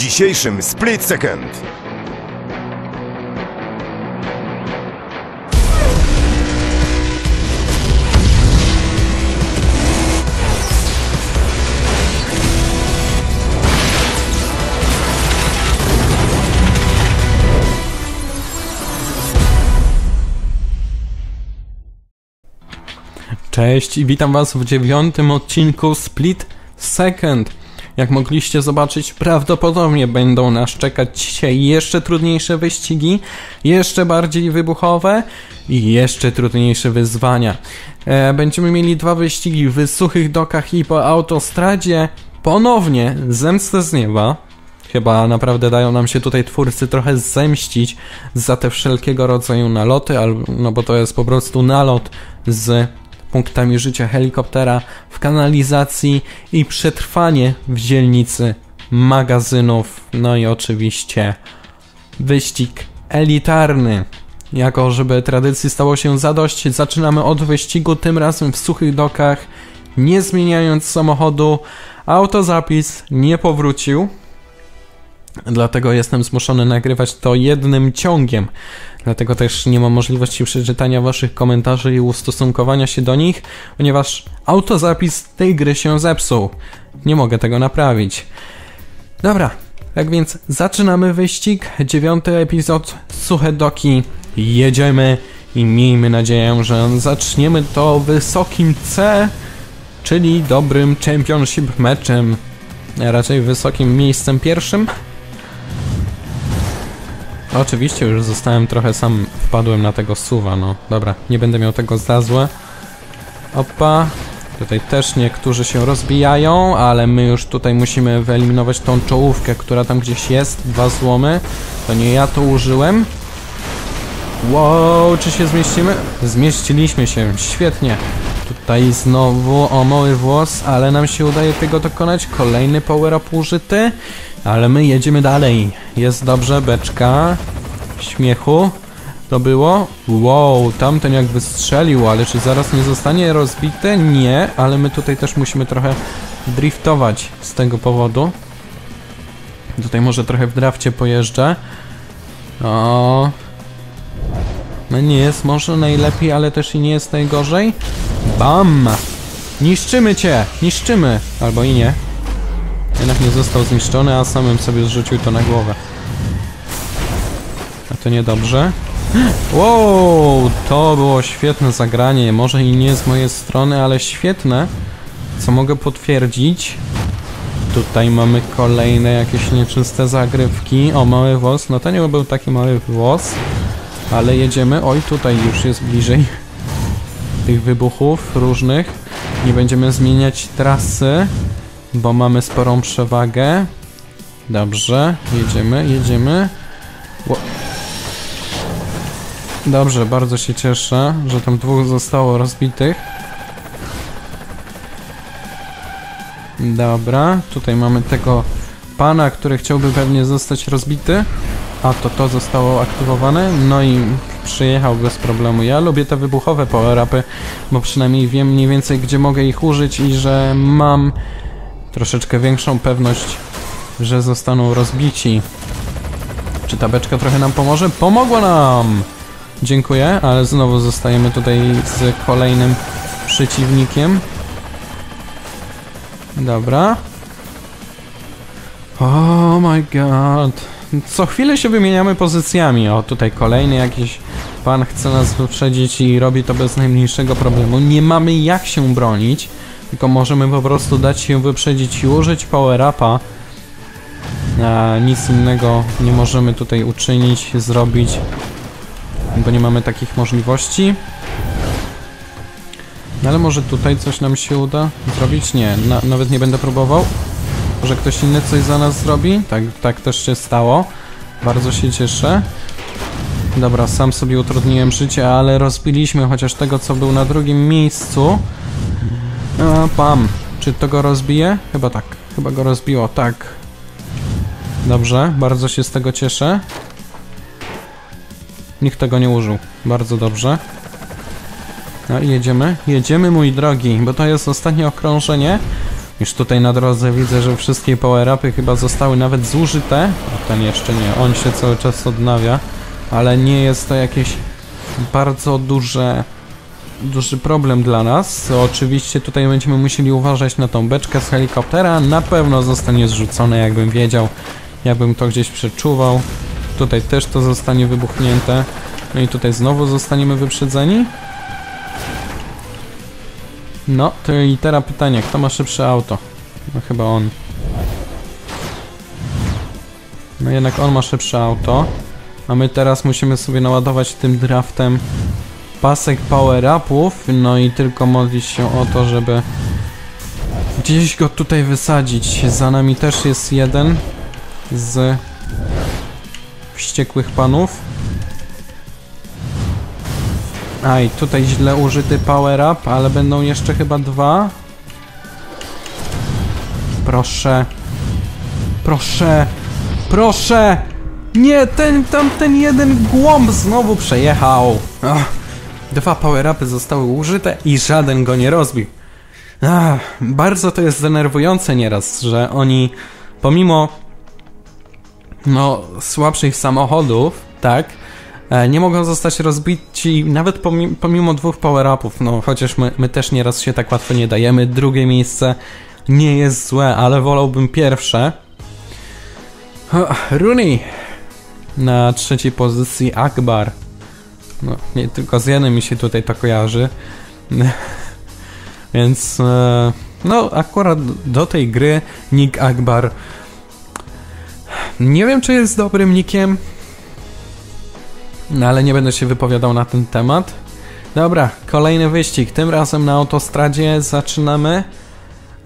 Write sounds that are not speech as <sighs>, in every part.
dzisiejszym Split Second. Cześć i witam Was w dziewiątym odcinku Split Second. Jak mogliście zobaczyć, prawdopodobnie będą nas czekać dzisiaj jeszcze trudniejsze wyścigi, jeszcze bardziej wybuchowe i jeszcze trudniejsze wyzwania. E, będziemy mieli dwa wyścigi w suchych dokach i po autostradzie. Ponownie zemstę z nieba. Chyba naprawdę dają nam się tutaj twórcy trochę zemścić za te wszelkiego rodzaju naloty, no bo to jest po prostu nalot z punktami życia helikoptera w kanalizacji i przetrwanie w dzielnicy magazynów. No i oczywiście wyścig elitarny. Jako żeby tradycji stało się zadość, zaczynamy od wyścigu, tym razem w suchych dokach, nie zmieniając samochodu. Autozapis nie powrócił, dlatego jestem zmuszony nagrywać to jednym ciągiem. Dlatego też nie mam możliwości przeczytania waszych komentarzy i ustosunkowania się do nich, ponieważ autozapis tej gry się zepsuł. Nie mogę tego naprawić. Dobra, tak więc zaczynamy wyścig. Dziewiąty epizod, suche doki. Jedziemy i miejmy nadzieję, że zaczniemy to wysokim C, czyli dobrym championship meczem. Raczej wysokim miejscem pierwszym. Oczywiście już zostałem trochę sam, wpadłem na tego suwa, no. Dobra, nie będę miał tego za złe. Opa. Tutaj też niektórzy się rozbijają, ale my już tutaj musimy wyeliminować tą czołówkę, która tam gdzieś jest. Dwa złomy. To nie ja to użyłem. Wow, czy się zmieścimy? Zmieściliśmy się, świetnie. Tutaj znowu o mały włos, ale nam się udaje tego dokonać. Kolejny power up użyty. Ale my jedziemy dalej. Jest dobrze, beczka. Śmiechu. To było? Wow, tamten jak wystrzelił, ale czy zaraz nie zostanie rozbite? Nie, ale my tutaj też musimy trochę driftować z tego powodu. Tutaj może trochę w drafcie pojeżdżę. O. No nie jest może najlepiej, ale też i nie jest najgorzej. Bam! Niszczymy cię! Niszczymy! Albo i nie. Jednak nie został zniszczony, a samym sobie zrzucił to na głowę. A to niedobrze. Wow, to było świetne zagranie. Może i nie z mojej strony, ale świetne. Co mogę potwierdzić. Tutaj mamy kolejne jakieś nieczyste zagrywki. O, mały włos. No to nie był taki mały włos. Ale jedziemy. Oj, tutaj już jest bliżej <laughs> tych wybuchów różnych. Nie będziemy zmieniać trasy bo mamy sporą przewagę. Dobrze, jedziemy, jedziemy. Dobrze, bardzo się cieszę, że tam dwóch zostało rozbitych. Dobra, tutaj mamy tego pana, który chciałby pewnie zostać rozbity. A to to zostało aktywowane, no i przyjechał bez problemu. Ja lubię te wybuchowe power-upy, bo przynajmniej wiem mniej więcej gdzie mogę ich użyć i że mam troszeczkę większą pewność, że zostaną rozbici. Czy ta beczka trochę nam pomoże? Pomogła nam! Dziękuję, ale znowu zostajemy tutaj z kolejnym przeciwnikiem. Dobra. Oh my god. Co chwilę się wymieniamy pozycjami. O, tutaj kolejny jakiś pan chce nas wyprzedzić i robi to bez najmniejszego problemu. Nie mamy jak się bronić. Tylko możemy po prostu dać się wyprzedzić i użyć power-upa. Nic innego nie możemy tutaj uczynić, zrobić, bo nie mamy takich możliwości. No ale może tutaj coś nam się uda zrobić? Nie, na, nawet nie będę próbował. Może ktoś inny coś za nas zrobi? Tak, tak też się stało. Bardzo się cieszę. Dobra, sam sobie utrudniłem życie, ale rozbiliśmy chociaż tego, co był na drugim miejscu. A, pam. Czy to go rozbije? Chyba tak. Chyba go rozbiło, tak. Dobrze, bardzo się z tego cieszę. Nikt tego nie użył. Bardzo dobrze. No i jedziemy. Jedziemy, mój drogi, bo to jest ostatnie okrążenie. Już tutaj na drodze widzę, że wszystkie power-upy chyba zostały nawet zużyte. A ten jeszcze nie, on się cały czas odnawia. Ale nie jest to jakieś bardzo duże duży problem dla nas. Oczywiście tutaj będziemy musieli uważać na tą beczkę z helikoptera. Na pewno zostanie zrzucone, jakbym wiedział, jakbym to gdzieś przeczuwał. Tutaj też to zostanie wybuchnięte. No i tutaj znowu zostaniemy wyprzedzeni. No, to i teraz pytanie, kto ma szybsze auto? No chyba on. No jednak on ma szybsze auto. A my teraz musimy sobie naładować tym draftem pasek power-upów, no i tylko modlić się o to, żeby gdzieś go tutaj wysadzić. Za nami też jest jeden z wściekłych panów. A i tutaj źle użyty power-up, ale będą jeszcze chyba dwa. Proszę. Proszę. Proszę! Nie, ten, tamten jeden głąb znowu przejechał. Ach, dwa power-upy zostały użyte i żaden go nie rozbił. Ach, bardzo to jest denerwujące nieraz, że oni pomimo no słabszych samochodów, tak, e, nie mogą zostać rozbici nawet pomimo, pomimo dwóch power-upów, no chociaż my, my też nieraz się tak łatwo nie dajemy. Drugie miejsce nie jest złe, ale wolałbym pierwsze. Rooney na trzeciej pozycji Akbar. No, nie tylko z jednym mi się tutaj to kojarzy. <laughs> Więc e, no akurat do tej gry Nick Akbar nie wiem czy jest dobrym nikiem, no ale nie będę się wypowiadał na ten temat. Dobra, kolejny wyścig. Tym razem na autostradzie zaczynamy.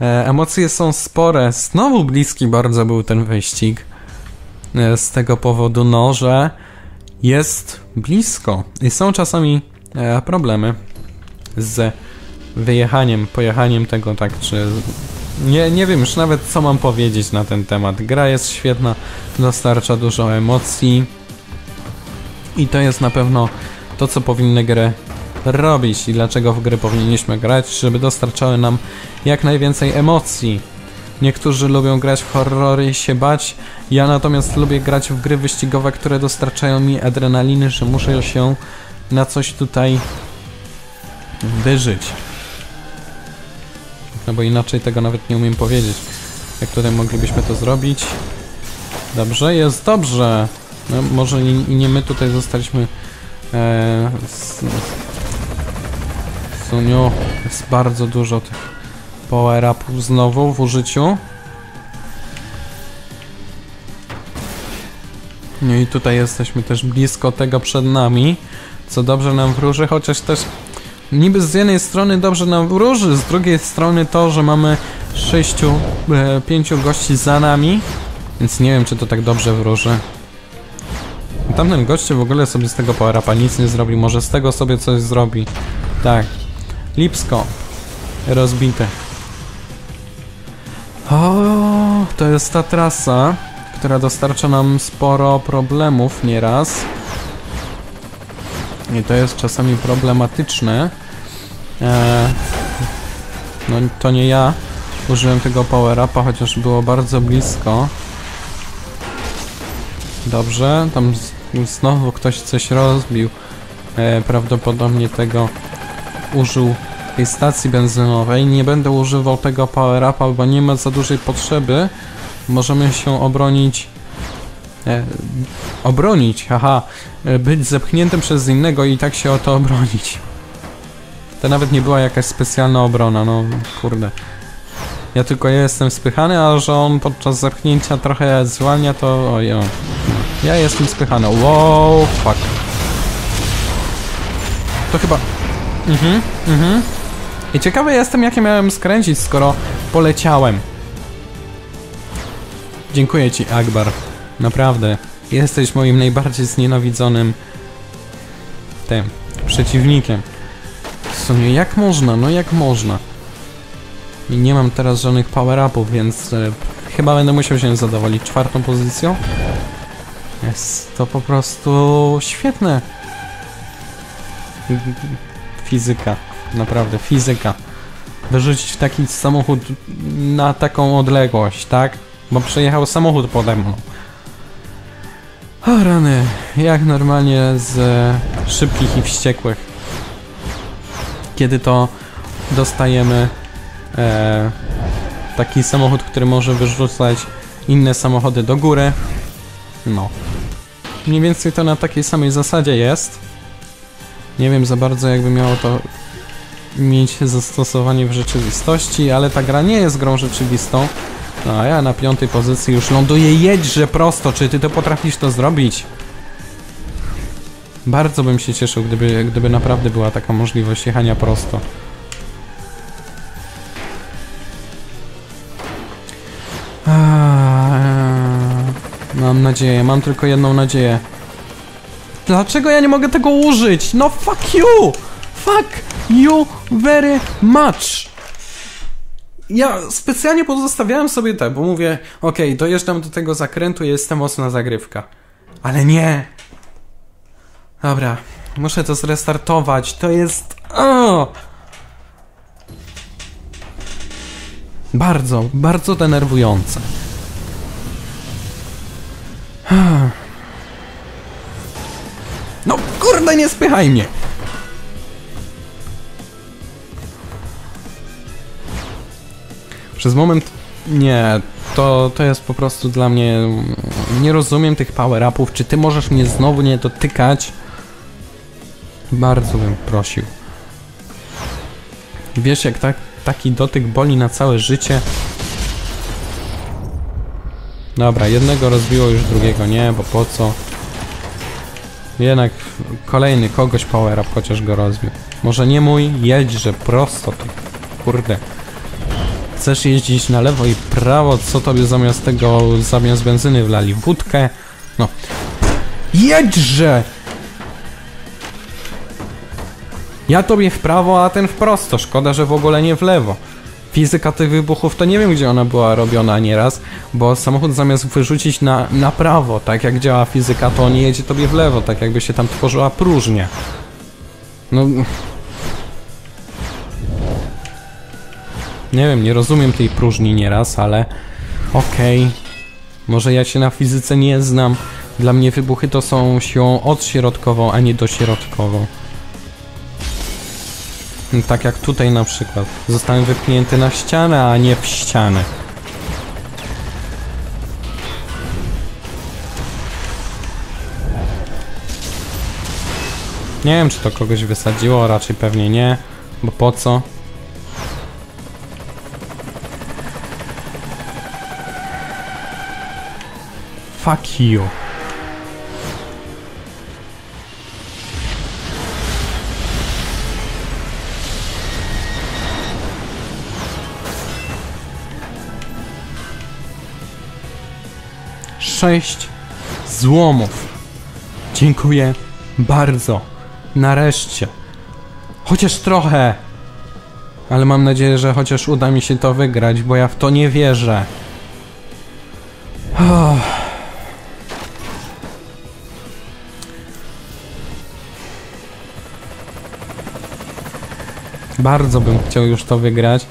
E, emocje są spore. Znowu bliski bardzo był ten wyścig. E, z tego powodu, no, że jest blisko i są czasami e, problemy z wyjechaniem, pojechaniem tego tak, czy... Nie, nie wiem już nawet co mam powiedzieć na ten temat. Gra jest świetna, dostarcza dużo emocji i to jest na pewno to, co powinny gry robić i dlaczego w gry powinniśmy grać, żeby dostarczały nam jak najwięcej emocji. Niektórzy lubią grać w horrory i się bać, ja natomiast lubię grać w gry wyścigowe, które dostarczają mi adrenaliny, że muszę się na coś tutaj wyżyć. No bo inaczej tego nawet nie umiem powiedzieć. Jak tutaj moglibyśmy to zrobić? Dobrze, jest dobrze. No, może i, i nie my tutaj zostaliśmy e, z, Suniu, jest bardzo dużo tych power-upów znowu w użyciu. No i tutaj jesteśmy też blisko tego przed nami, co dobrze nam wróży, chociaż też niby z jednej strony dobrze nam wróży, z drugiej strony to, że mamy sześciu, e, pięciu gości za nami, więc nie wiem, czy to tak dobrze wróży. Tamten goście w ogóle sobie z tego power nic nie zrobi, może z tego sobie coś zrobi. Tak. Lipsko. Rozbite. O, to jest ta trasa, która dostarcza nam sporo problemów nieraz. I to jest czasami problematyczne. Eee, no to nie ja użyłem tego power-upa, chociaż było bardzo blisko. Dobrze, tam znowu ktoś coś rozbił. E, prawdopodobnie tego użył tej stacji benzynowej. Nie będę używał tego power-upa, bo nie ma za dużej potrzeby. Możemy się obronić... E, obronić, haha. E, być zepchniętym przez innego i tak się o to obronić. To nawet nie była jakaś specjalna obrona, no kurde. Ja tylko jestem spychany, a że on podczas zepchnięcia trochę zwalnia, to ojo. Ja jestem spychany. Wow, fuck. To chyba... Mhm, mhm. I ciekawy jestem, jakie miałem skręcić, skoro poleciałem. Dziękuję ci, Akbar. Naprawdę. Jesteś moim najbardziej znienawidzonym... tym... przeciwnikiem. W sumie, jak można? No jak można? I nie mam teraz żadnych power-upów, więc e, chyba będę musiał się zadowolić czwartą pozycją. Jest to po prostu świetne. Fizyka. Naprawdę, fizyka. wyrzucić taki samochód na taką odległość, tak? Bo przejechał samochód pode mną. O rany, jak normalnie z e, szybkich i wściekłych. Kiedy to dostajemy e, taki samochód, który może wyrzucać inne samochody do góry. No. Mniej więcej to na takiej samej zasadzie jest. Nie wiem za bardzo jakby miało to mieć zastosowanie w rzeczywistości, ale ta gra nie jest grą rzeczywistą. No a ja na piątej pozycji już ląduję. Jedźże prosto, czy ty to potrafisz to zrobić? Bardzo bym się cieszył, gdyby, gdyby naprawdę była taka możliwość jechania prosto. Aaaa, Mam nadzieję, mam tylko jedną nadzieję. Dlaczego ja nie mogę tego użyć? No fuck you! Fuck you very much! Ja specjalnie pozostawiałem sobie te, bo mówię, okej, dojeżdżam do tego zakrętu, jestem mocna zagrywka. Ale nie! Dobra, muszę to zrestartować, to jest... O! Bardzo, bardzo denerwujące. <sighs> No kurde, nie spychaj mnie! Przez moment nie, to, to jest po prostu dla mnie. Nie rozumiem tych power-upów. Czy ty możesz mnie znowu nie dotykać? Bardzo bym prosił. Wiesz, jak tak, taki dotyk boli na całe życie? Dobra, jednego rozbiło już drugiego, nie, bo po co? Jednak kolejny kogoś power up chociaż go rozbił. Może nie mój, jedźże prosto ty. Kurde. Chcesz jeździć na lewo i prawo, co tobie zamiast tego, zamiast benzyny wlali? Wódkę? No. Jedźże! Ja tobie w prawo, a ten w prosto. Szkoda, że w ogóle nie w lewo. Fizyka tych wybuchów to nie wiem, gdzie ona była robiona nieraz, bo samochód zamiast wyrzucić na, na prawo, tak jak działa fizyka, to on jedzie tobie w lewo, tak jakby się tam tworzyła próżnia. No... Nie wiem, nie rozumiem tej próżni nieraz, ale okej. Może ja się na fizyce nie znam. Dla mnie wybuchy to są siłą odśrodkową, a nie dośrodkową. Tak jak tutaj na przykład. Zostałem wypchnięty na ścianę, a nie w ścianę. Nie wiem, czy to kogoś wysadziło, raczej pewnie nie, bo po co? Fuck you. Sześć złomów. Dziękuję bardzo. Nareszcie. Chociaż trochę. Ale mam nadzieję, że chociaż uda mi się to wygrać, bo ja w to nie wierzę. Bardzo bym chciał już to wygrać,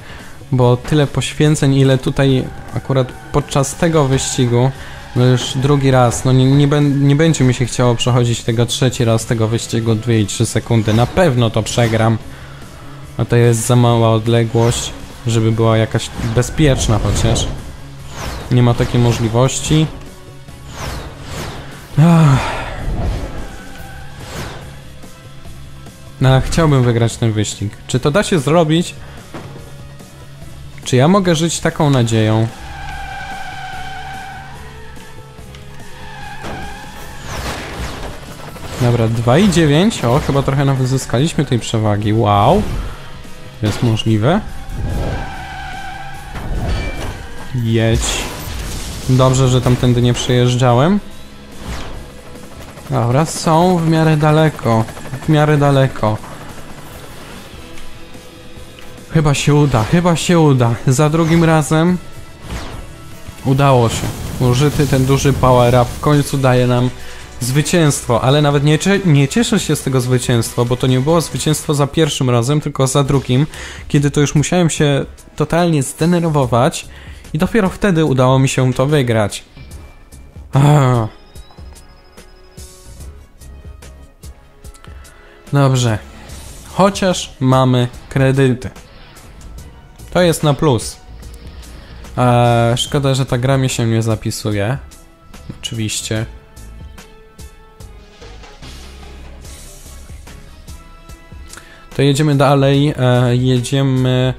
bo tyle poświęceń, ile tutaj akurat podczas tego wyścigu, no już drugi raz, no nie, nie, nie będzie mi się chciało przechodzić tego trzeci raz tego wyścigu 2 i 3 sekundy. Na pewno to przegram. A to jest za mała odległość, żeby była jakaś bezpieczna chociaż. Nie ma takiej możliwości. Ach. No, chciałbym wygrać ten wyścig. Czy to da się zrobić? Czy ja mogę żyć taką nadzieją? Dobra, 2,9. O, chyba trochę nawet zyskaliśmy tej przewagi. Wow. Jest możliwe. Jedź. Dobrze, że tamtędy nie przejeżdżałem. Dobra, są w miarę daleko. W miarę daleko. Chyba się uda, chyba się uda. Za drugim razem udało się. Użyty ten duży power up w końcu daje nam zwycięstwo, ale nawet nie, nie cieszę się z tego zwycięstwa, bo to nie było zwycięstwo za pierwszym razem, tylko za drugim, kiedy to już musiałem się totalnie zdenerwować i dopiero wtedy udało mi się to wygrać. Ah. Dobrze. Chociaż mamy kredyty. To jest na plus. Eee, szkoda, że ta gra mi się nie zapisuje. Oczywiście. To jedziemy dalej. E, jedziemy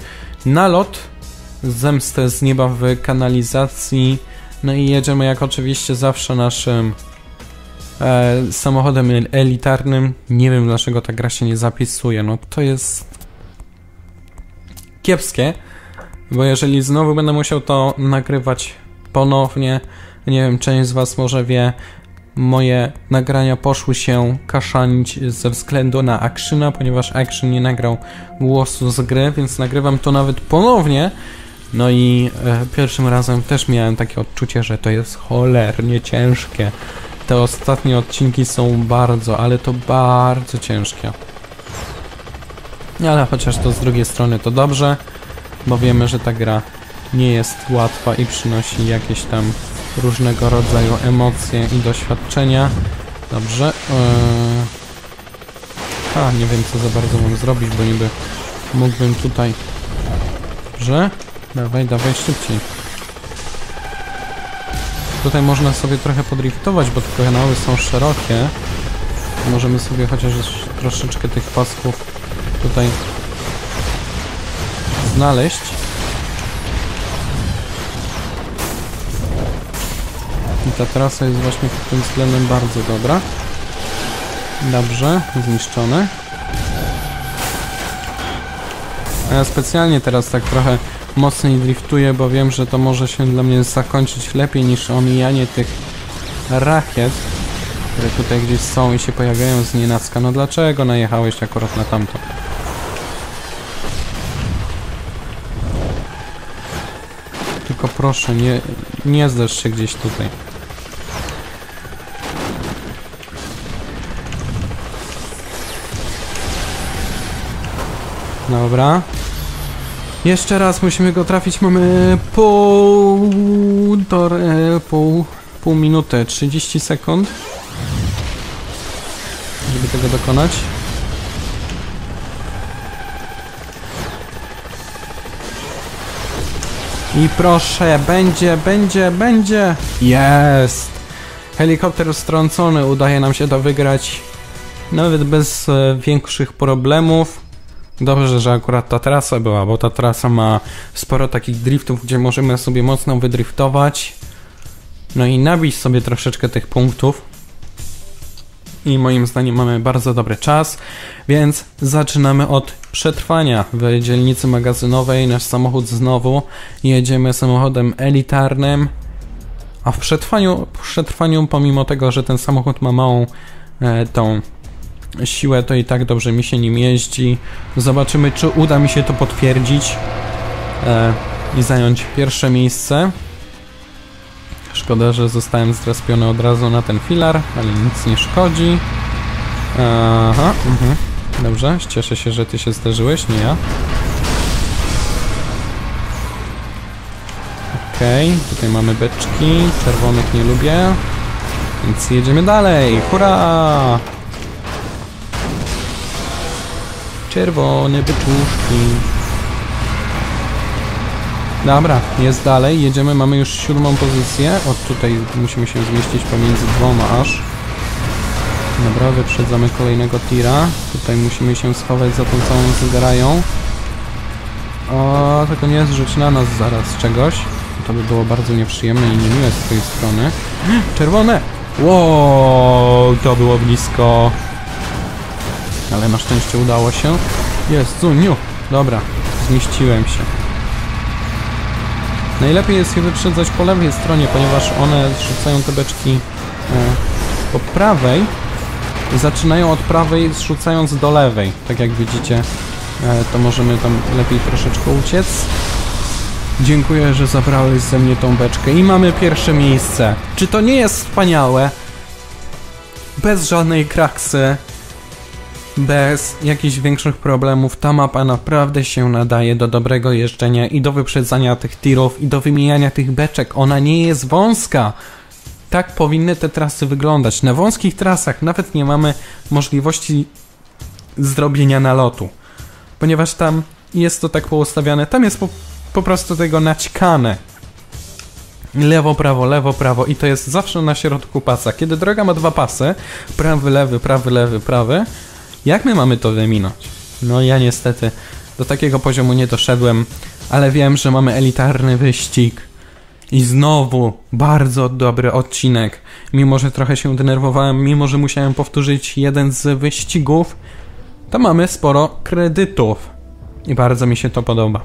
na lot. Zemstę z nieba w kanalizacji. No i jedziemy jak oczywiście zawsze naszym e, samochodem el- elitarnym. Nie wiem dlaczego ta gra się nie zapisuje. No to jest kiepskie. Bo jeżeli znowu będę musiał to nagrywać ponownie, nie wiem, część z Was może wie, moje nagrania poszły się kaszanić ze względu na Actiona, ponieważ Action nie nagrał głosu z gry, więc nagrywam to nawet ponownie. No i e, pierwszym razem też miałem takie odczucie, że to jest cholernie ciężkie. Te ostatnie odcinki są bardzo, ale to bardzo ciężkie. Ale chociaż to z drugiej strony to dobrze, bo wiemy, że ta gra nie jest łatwa i przynosi jakieś tam różnego rodzaju emocje i doświadczenia. Dobrze. Eee... A, nie wiem co za bardzo mam zrobić, bo niby mógłbym tutaj... Dobrze. Dawaj, dawaj szybciej. Tutaj można sobie trochę podriftować, bo te kanały są szerokie. Możemy sobie chociaż troszeczkę tych pasków tutaj znaleźć. I ta trasa jest właśnie pod tym względem bardzo dobra. Dobrze, zniszczone. A ja specjalnie teraz tak trochę mocniej driftuję, bo wiem, że to może się dla mnie zakończyć lepiej niż omijanie tych rakiet, które tutaj gdzieś są i się pojawiają z nienacka. No dlaczego najechałeś akurat na tamto? Tylko proszę, nie, nie zderz się gdzieś tutaj. Dobra. Jeszcze raz musimy go trafić. Mamy pół... E, pół, pół minuty, 30 sekund. Żeby tego dokonać. I proszę, będzie, będzie, będzie. Jest! Helikopter strącony, udaje nam się to wygrać nawet bez e, większych problemów. Dobrze, że akurat ta trasa była, bo ta trasa ma sporo takich driftów, gdzie możemy sobie mocno wydriftować. No i nabić sobie troszeczkę tych punktów. I moim zdaniem mamy bardzo dobry czas, więc zaczynamy od przetrwania w dzielnicy magazynowej. Nasz samochód znowu jedziemy samochodem elitarnym. A w przetrwaniu, w przetrwaniu pomimo tego, że ten samochód ma małą e, tą siłę, to i tak dobrze mi się nim jeździ. Zobaczymy, czy uda mi się to potwierdzić e, i zająć pierwsze miejsce. Szkoda, że zostałem zrespiony od razu na ten filar, ale nic nie szkodzi. Aha, mhm. Dobrze, cieszę się, że ty się zdarzyłeś, nie ja. Okej, okay, tutaj mamy beczki, czerwonych nie lubię, więc jedziemy dalej, hurra! Czerwone beczuszki. Dobra, jest dalej, jedziemy, mamy już siódmą pozycję. Od tutaj musimy się zmieścić pomiędzy dwoma aż. Dobra, wyprzedzamy kolejnego tira. Tutaj musimy się schować za tą całą zgrają. O, tylko nie zrzuć na nas zaraz czegoś. To by było bardzo nieprzyjemne i niemiłe z twojej strony. Czerwone! Wow, to było blisko. Ale na szczęście udało się. Jest, Zuniu! Dobra, zmieściłem się. Najlepiej jest je wyprzedzać po lewej stronie, ponieważ one zrzucają te beczki e, po prawej zaczynają od prawej zrzucając do lewej. Tak jak widzicie, e, to możemy tam lepiej troszeczkę uciec. Dziękuję, że zabrałeś ze mnie tą beczkę i mamy pierwsze miejsce. Czy to nie jest wspaniałe? bez żadnej kraksy, bez jakichś większych problemów, ta mapa naprawdę się nadaje do dobrego jeżdżenia i do wyprzedzania tych tirów i do wymieniania tych beczek. Ona nie jest wąska. Tak powinny te trasy wyglądać. Na wąskich trasach nawet nie mamy możliwości zrobienia nalotu, ponieważ tam jest to tak poustawiane, tam jest po, po prostu tego naćkane. Lewo, prawo, lewo, prawo i to jest zawsze na środku pasa. Kiedy droga ma dwa pasy, prawy, lewy, prawy, lewy, prawy, jak my mamy to wyminąć? No ja niestety do takiego poziomu nie doszedłem, ale wiem, że mamy elitarny wyścig. I znowu bardzo dobry odcinek. Mimo, że trochę się denerwowałem, mimo, że musiałem powtórzyć jeden z wyścigów, to mamy sporo kredytów. I bardzo mi się to podoba.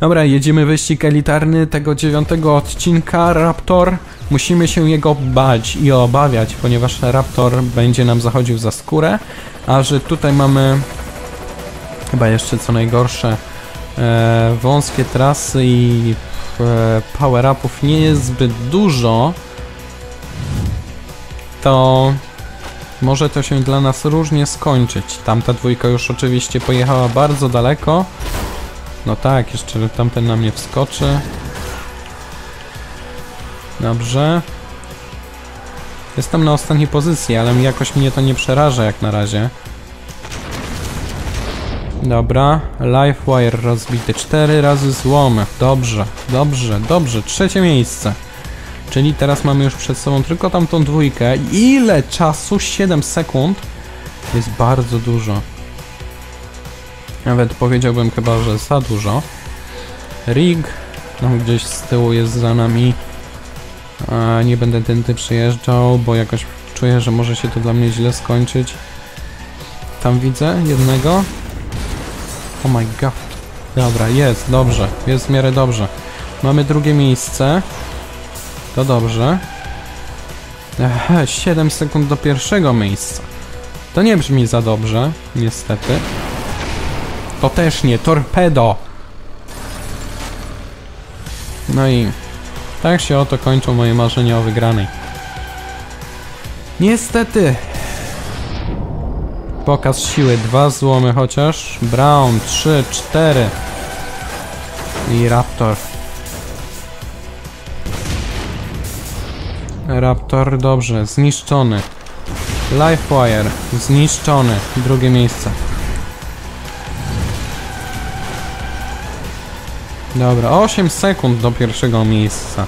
Dobra, jedziemy wyścig elitarny tego dziewiątego odcinka. Raptor, musimy się jego bać i obawiać, ponieważ Raptor będzie nam zachodził za skórę. A że tutaj mamy chyba jeszcze co najgorsze e, wąskie trasy i e, power-upów nie jest zbyt dużo, to może to się dla nas różnie skończyć. Tamta dwójka już oczywiście pojechała bardzo daleko. No tak, jeszcze tamten na mnie wskoczy. Dobrze. Jestem na ostatniej pozycji, ale jakoś mnie to nie przeraża jak na razie. Dobra, Lifewire rozbity 4 razy złom. Dobrze, dobrze, dobrze. Trzecie miejsce. Czyli teraz mamy już przed sobą tylko tamtą dwójkę. Ile czasu? 7 sekund. Jest bardzo dużo. Nawet powiedziałbym chyba, że za dużo. Rig. No gdzieś z tyłu jest za nami. A nie będę tędy przyjeżdżał, bo jakoś czuję, że może się to dla mnie źle skończyć. Tam widzę jednego. Oh my god. Dobra, jest, dobrze. Jest w miarę dobrze. Mamy drugie miejsce. To dobrze. Ech, 7 sekund do pierwszego miejsca. To nie brzmi za dobrze, niestety. To też nie, torpedo! No i tak się oto kończą moje marzenia o wygranej. Niestety. Pokaz siły, dwa złomy chociaż. Brown, 3, 4. I Raptor. Raptor, dobrze, zniszczony. Lifewire, zniszczony. Drugie miejsce. Dobra, 8 sekund do pierwszego miejsca.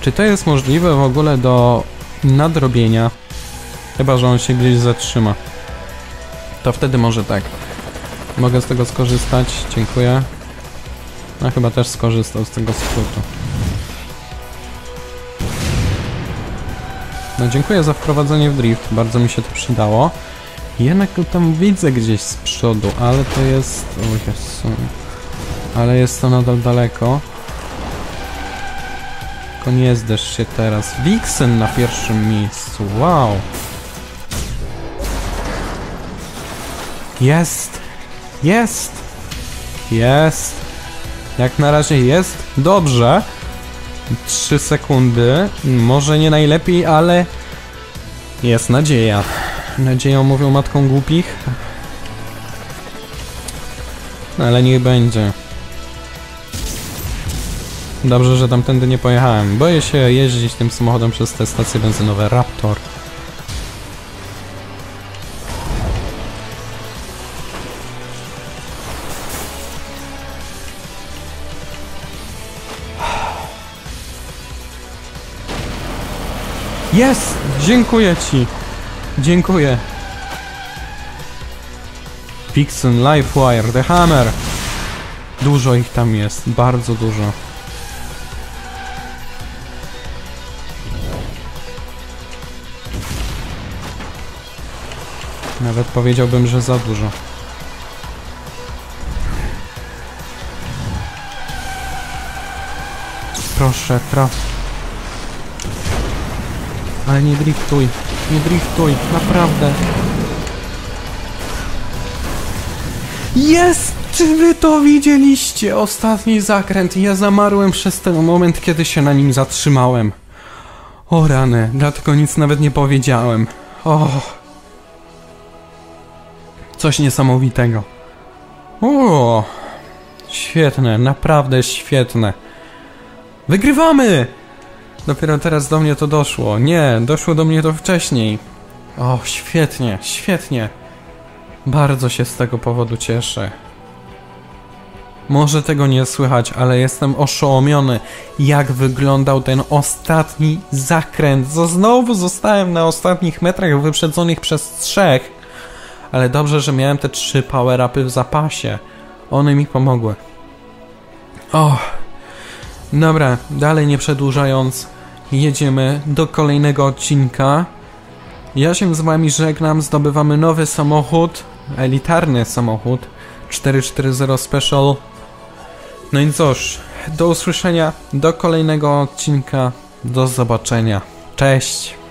Czy to jest możliwe w ogóle do nadrobienia? Chyba, że on się gdzieś zatrzyma. To wtedy może tak. Mogę z tego skorzystać, dziękuję. No chyba też skorzystał z tego skrótu. No dziękuję za wprowadzenie w drift, bardzo mi się to przydało. Jednak go tam widzę gdzieś z przodu, ale to jest... O Jezu. Ale jest to nadal daleko. Tylko nie zderz się teraz. Vixen na pierwszym miejscu, wow. Jest! Jest! Jest! Jak na razie jest dobrze. 3 sekundy. Może nie najlepiej, ale jest nadzieja. Nadzieją mówią matką głupich. Ale niech będzie. Dobrze, że tamtędy nie pojechałem. Boję się jeździć tym samochodem przez te stacje benzynowe Raptor. Jest! Dziękuję ci! Dziękuję. Vixen, Lifewire, The Hammer. Dużo ich tam jest, bardzo dużo. Nawet powiedziałbym, że za dużo. Proszę, traf. Ale nie driftuj. Nie driftuj, naprawdę. Jest! Czy wy to widzieliście? Ostatni zakręt. Ja zamarłem przez ten moment, kiedy się na nim zatrzymałem. O rany, dlatego nic nawet nie powiedziałem. O. Coś niesamowitego. O, świetne, naprawdę świetne. Wygrywamy! Dopiero teraz do mnie to doszło. Nie, doszło do mnie to wcześniej. O, świetnie, świetnie. Bardzo się z tego powodu cieszę. Może tego nie słychać, ale jestem oszołomiony, jak wyglądał ten ostatni zakręt. Znowu zostałem na ostatnich metrach wyprzedzonych przez trzech. Ale dobrze, że miałem te trzy power-upy w zapasie. One mi pomogły. O, dobra, dalej nie przedłużając, jedziemy do kolejnego odcinka. Ja się z wami żegnam, zdobywamy nowy samochód, elitarny samochód 440 Special. No i cóż, do usłyszenia, do kolejnego odcinka, do zobaczenia. Cześć!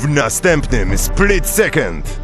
W następnym Split Second.